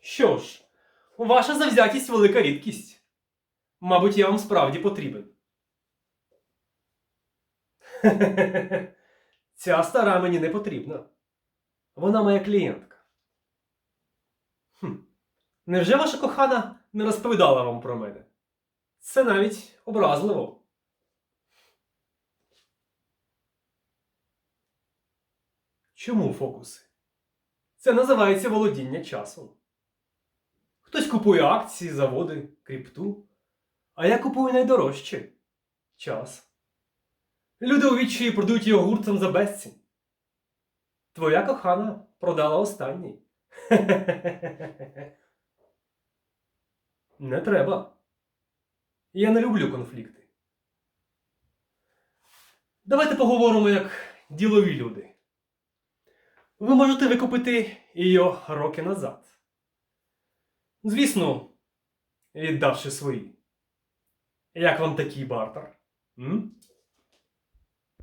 Що ж, ваша завзятість велика рідкість. Мабуть, я вам справді потрібен. Хе. Ця стара мені не потрібна. Вона моя клієнтка. Хм. Невже ваша кохана не розповідала вам про мене? Це навіть образливо. Чому фокуси? Це називається володіння часом. Хтось купує акції, заводи, кріпту, а я купую найдорожче час. Люди у відчаї продають його гуртом за безцінь. Твоя кохана продала останній. Не треба. Я не люблю конфлікти. Давайте поговоримо як ділові люди. Ви можете викупити її роки назад. Звісно, віддавши свої. Як вам такий бартер? М?